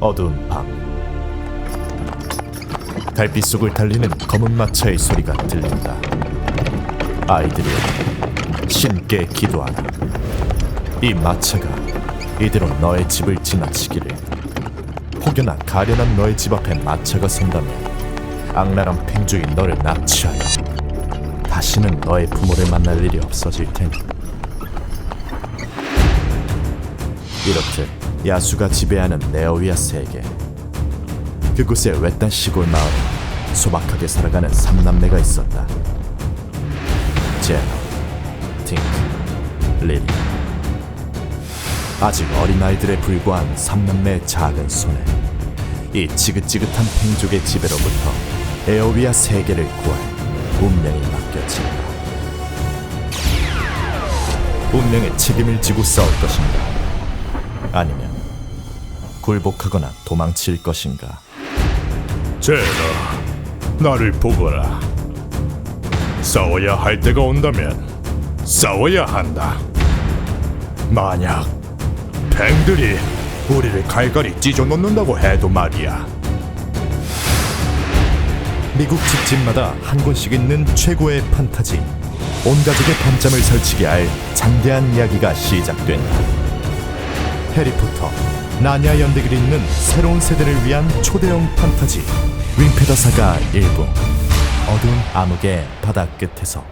어두운 밤. 달빛 속을 달리는 검은 마차의 소리가 들린다. 아이들이 신께 기도하라. 이 마차가 이대로 너의 집을 지나치기를. 혹여나 가련한 너의 집 앞에 마차가 선다면 악랄한 팽주인 너를 납치하여 다시는 너의 부모를 만날 일이 없어질 테니. 이렇게 야수가 지배하는 네오위아 세계. 그곳에 외딴 시골 마을에 소박하게 살아가는 삼남매가 있었다. 제너, 팅크, 리리. 아직 어린아이들에 불과한 삼남매의 작은 손에 이 지긋지긋한 팽족의 지배로부터 에어위아 세계를 구할 운명이 맡겨진다. 운명의 책임을 지고 싸울 것인가? 아니면 굴복하거나 도망칠 것인가 제라, 나를 보거라. 싸워야 할 때가 온다면 싸워야 한다. 만약 팽들이 우리를 갈갈이 찢어 놓는다고 해도 말이야. 미국 집집마다 한 권씩 있는 최고의 판타지 온 가족의 밤잠을 설치게 할 장대한 이야기가 시작된다 해리포터 나냐 연대기를 잇는 새로운 세대를 위한 초대형 판타지. 윙페더 사가 일부. 어두운 암흑의 바다 끝에서